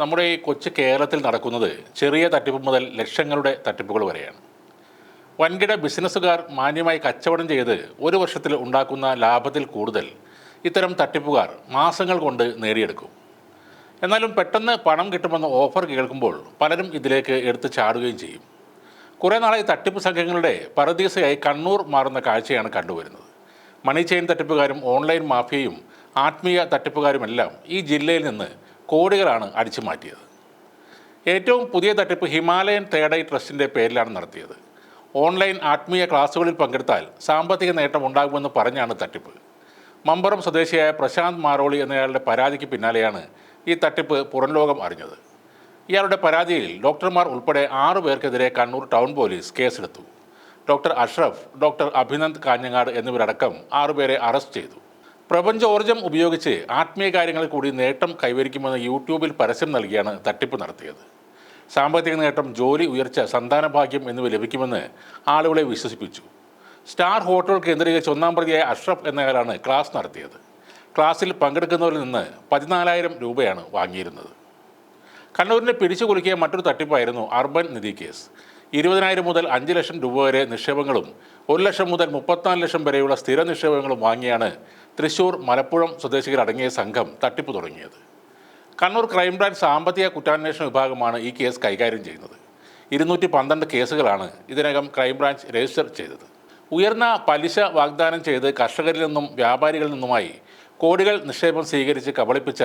നമ്മുടെ ഈ കൊച്ചു കേരളത്തിൽ നടക്കുന്നത് ചെറിയ തട്ടിപ്പ് മുതൽ ലക്ഷങ്ങളുടെ തട്ടിപ്പുകൾ വരെയാണ്. വൻകിട ബിസിനസ്സുകാർ മാന്യമായി കച്ചവടം ചെയ്ത് ഒരു വർഷത്തിൽ ഉണ്ടാക്കുന്ന ലാഭത്തിൽ കൂടുതൽ ഇത്തരം തട്ടിപ്പുകാർ മാസങ്ങൾ കൊണ്ട് നേടിയെടുക്കും. എന്നാലും പെട്ടെന്ന് പണം കിട്ടുമെന്ന ഓഫർ കേൾക്കുമ്പോൾ പലരും ഇതിലേക്ക് എടുത്തു ചാടുകയും ചെയ്യും. കുറേ നാളായി തട്ടിപ്പ് സംഘങ്ങളുടെ പരദീസയായി കണ്ണൂർ മാറുന്ന കാഴ്ചയാണ് കണ്ടുവരുന്നത്. മണി ചെയിൻ തട്ടിപ്പുകാരും ഓൺലൈൻ മാഫിയയും ആത്മീയ തട്ടിപ്പുകാരുമെല്ലാം ഈ ജില്ലയിൽ നിന്ന് കോടികളാണ് അടിച്ചു മാറ്റിയത്. ഏറ്റവും പുതിയ തട്ടിപ്പ് ഹിമാലയൻ തേഡൈ ട്രസ്റ്റിന്റെ പേരിലാണ് നടത്തിയത്. ഓൺലൈൻ ആത്മീയ ക്ലാസ്സുകളിൽ പങ്കെടുത്താൽ സാമ്പത്തിക നേട്ടം ഉണ്ടാകുമെന്ന് പറഞ്ഞാണ് തട്ടിപ്പ്. മമ്പറം സ്വദേശിയായ പ്രശാന്ത് മാറോളി എന്നയാളുടെ പരാതിക്ക് പിന്നാലെയാണ് ഈ തട്ടിപ്പ് പുറംലോകം അറിഞ്ഞത്. ഇയാളുടെ പരാതിയിൽ ഡോക്ടർമാർ ഉൾപ്പെടെ ആറു പേർക്കെതിരെ കണ്ണൂർ ടൗൺ പോലീസ് കേസെടുത്തു. ഡോക്ടർ അഷ്റഫ് ഡോക്ടർ അഭിനന്ദ് കാഞ്ഞങ്ങാട് എന്നിവരടക്കം ആറുപേരെ അറസ്റ്റ് ചെയ്തു. പ്രപഞ്ചോർജം ഉപയോഗിച്ച് ആത്മീയ കാര്യങ്ങളിൽ കൂടി നേട്ടം കൈവരിക്കുമെന്ന് യൂട്യൂബിൽ പരസ്യം നൽകിയാണ് തട്ടിപ്പ് നടത്തിയത്. സാമ്പത്തിക നേട്ടം ജോലി ഉയർച്ച സന്താനഭാഗ്യം എന്നിവ ലഭിക്കുമെന്ന് ആളുകളെ വിശ്വസിപ്പിച്ചു. സ്റ്റാർ ഹോട്ടൽ കേന്ദ്രീകരിച്ച് ഒന്നാം പ്രതിയായ അഷ്റഫ് എന്നയാളാണ് ക്ലാസ് നടത്തിയത്. ക്ലാസ്സിൽ പങ്കെടുക്കുന്നവരിൽ നിന്ന് പതിനാലായിരം രൂപയാണ് വാങ്ങിയിരുന്നത്. കണ്ണൂരിനെ പിടിച്ചു കുലുക്കിയ മറ്റൊരു തട്ടിപ്പായിരുന്നു അർബൻ നിധി കേസ്. ഇരുപതിനായിരം മുതൽ അഞ്ച് ലക്ഷം രൂപ വരെ നിക്ഷേപങ്ങളും ഒരു ലക്ഷം മുതൽ മുപ്പത്തിനാല് ലക്ഷം വരെയുള്ള സ്ഥിര നിക്ഷേപങ്ങളും വാങ്ങിയാണ് തൃശൂർ മലപ്പുഴം സ്വദേശികളടങ്ങിയ സംഘം തട്ടിപ്പ് തുടങ്ങിയത്. കണ്ണൂർ ക്രൈംബ്രാഞ്ച് സാമ്പത്തിക കുറ്റാന്വേഷണ വിഭാഗമാണ് ഈ കേസ് കൈകാര്യം ചെയ്യുന്നത്. ഇരുന്നൂറ്റി പന്ത്രണ്ട് കേസുകളാണ് ഇതിനകം ക്രൈംബ്രാഞ്ച് രജിസ്റ്റർ ചെയ്തത്. ഉയർന്ന പലിശ വാഗ്ദാനം ചെയ്ത് കർഷകരിൽ നിന്നും വ്യാപാരികളിൽ നിന്നുമായി കോടികൾ നിക്ഷേപം സ്വീകരിച്ച് കബളിപ്പിച്ച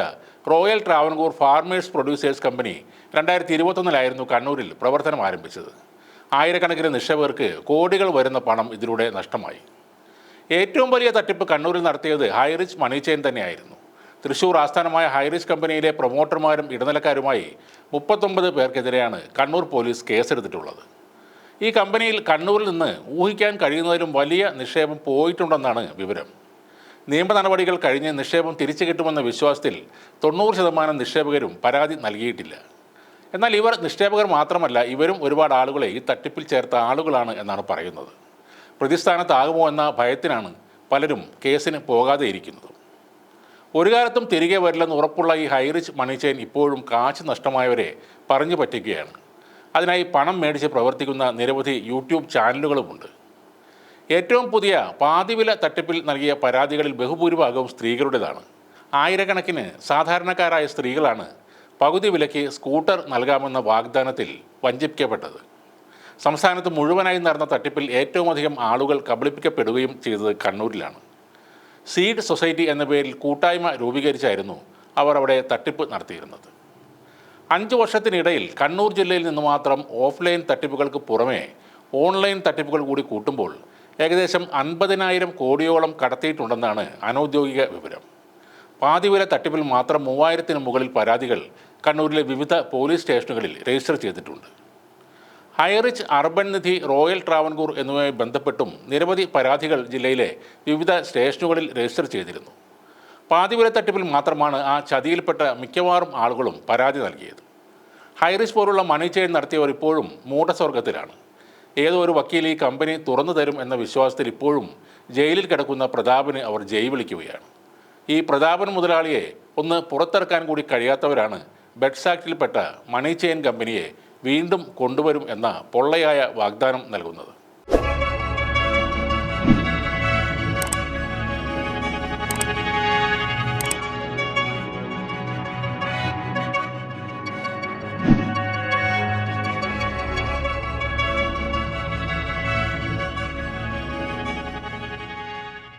Royal Travancore Farmers Producers Company രണ്ടായിരത്തി ഇരുപത്തൊന്നിലായിരുന്നു കണ്ണൂരിൽ പ്രവർത്തനം ആരംഭിച്ചത്. ആയിരക്കണക്കിന് നിക്ഷേപകർക്ക് കോടികൾ വരുന്ന പണം ഇതിലൂടെ നഷ്ടമായി. ഏറ്റവും വലിയ തട്ടിപ്പ് കണ്ണൂരിൽ നടത്തിയത് ഹൈറിച്ച് മണി ചെയിൻ തന്നെയായിരുന്നു. തൃശൂർ ആസ്ഥാനമായ ഹൈറിച്ച് കമ്പനിയിലെ പ്രൊമോട്ടർമാരും ഇടനിലക്കാരുമായി മുപ്പത്തൊമ്പത് പേർക്കെതിരെയാണ് കണ്ണൂർ പോലീസ് കേസെടുത്തിട്ടുള്ളത്. ഈ കമ്പനിയിൽ കണ്ണൂരിൽ നിന്ന് ഊഹിക്കാൻ കഴിയുന്നതിലും വലിയ നിക്ഷേപം പോയിട്ടുണ്ടെന്നാണ് വിവരം. നിയമ നടപടികൾ കഴിഞ്ഞ് നിക്ഷേപം തിരിച്ചു കിട്ടുമെന്ന വിശ്വാസത്തിൽ തൊണ്ണൂറ് ശതമാനം നിക്ഷേപകരും പരാതി നൽകിയിട്ടില്ല. എന്നാൽ ഇവർ നിക്ഷേപകർ മാത്രമല്ല ഇവരും ഒരുപാട് ആളുകളെ ഈ തട്ടിപ്പിൽ ചേർത്ത ആളുകളാണ് എന്നാണ് പറയുന്നത്. പ്രതിസ്ഥാനത്താകുമോ എന്ന ഭയത്തിനാണ് പലരും കേസിന് പോകാതെ ഇരിക്കുന്നത്. ഒരു കാലത്തും തിരികെ വരില്ലെന്ന് ഉറപ്പുള്ള ഈ ഹൈറിച്ച് മണി ചെയിൻ ഇപ്പോഴും കാശ് നഷ്ടമായവരെ പറഞ്ഞു പറ്റിക്കുകയാണ്. അതിനായി പണം മേടിച്ച് പ്രവർത്തിക്കുന്ന നിരവധി യൂട്യൂബ് ചാനലുകളുമുണ്ട്. ഏറ്റവും പുതിയ പാതിവില തട്ടിപ്പിൽ നൽകിയ പരാതികളിൽ ബഹുഭൂരിഭാഗവും സ്ത്രീകളുടേതാണ്. ആയിരക്കണക്കിന് സാധാരണക്കാരായ സ്ത്രീകളാണ് പകുതി വിലയ്ക്ക് സ്കൂട്ടർ നൽകാമെന്ന വാഗ്ദാനത്തിൽ വഞ്ചിപ്പിക്കപ്പെട്ടത്. സംസ്ഥാനത്ത് മുഴുവനായി നടന്ന തട്ടിപ്പിൽ ഏറ്റവും അധികം ആളുകൾ കബളിപ്പിക്കപ്പെടുകയും ചെയ്തത് കണ്ണൂരിലാണ്. സീഡ് സൊസൈറ്റി എന്ന പേരിൽ കൂട്ടായ്മ രൂപീകരിച്ചായിരുന്നു അവർ അവിടെ തട്ടിപ്പ് നടത്തിയിരുന്നത്. അഞ്ച് വർഷത്തിനിടയിൽ കണ്ണൂർ ജില്ലയിൽ നിന്ന് മാത്രം ഓഫ്ലൈൻ തട്ടിപ്പുകൾക്ക് പുറമേ ഓൺലൈൻ തട്ടിപ്പുകൾ കൂടി കൂട്ടുമ്പോൾ ഏകദേശം അൻപതിനായിരം കോടിയോളം കടത്തിയിട്ടുണ്ടെന്നാണ് അനൗദ്യോഗിക വിവരം. പാതിവില തട്ടിപ്പിൽ മാത്രം മൂവായിരത്തിന് മുകളിൽ പരാതികൾ കണ്ണൂരിലെ വിവിധ പോലീസ് സ്റ്റേഷനുകളിൽ രജിസ്റ്റർ ചെയ്തിട്ടുണ്ട്. Highrich Urban Nidhi Royal Travancore എന്നിവയുമായി ബന്ധപ്പെട്ടും നിരവധി പരാതികൾ ജില്ലയിലെ വിവിധ സ്റ്റേഷനുകളിൽ രജിസ്റ്റർ ചെയ്തിരുന്നു. പാതിവില തട്ടിപ്പിൽ മാത്രമാണ് ആ ചതിയിൽപ്പെട്ട മിക്കവാറും ആളുകളും പരാതി നൽകിയത്. ഹൈറിച്ച് പോലുള്ള മണി ചെയിൻ നടത്തിയവർ ഇപ്പോഴും മൂഢസ്വർഗത്തിലാണ് ഏതോ ഒരു വക്കീൽ ഈ കമ്പനി തുറന്നു തരും എന്ന വിശ്വാസത്തിൽ ഇപ്പോഴും ജയിലിൽ കിടക്കുന്ന പ്രതാപന് അവർ ജയിൽ വിളിക്കുകയാണ്. ഈ പ്രതാപൻ മുതലാളിയെ ഒന്ന് പുറത്തിറക്കാൻ കൂടി കഴിയാത്തവരാണ് ബെഡ്സാക്റ്റിൽപ്പെട്ട മണി ചെയിൻ കമ്പനിയെ വീണ്ടും കൊണ്ടുവരും എന്ന പൊള്ളയായ വാഗ്ദാനം നൽകുന്നത്.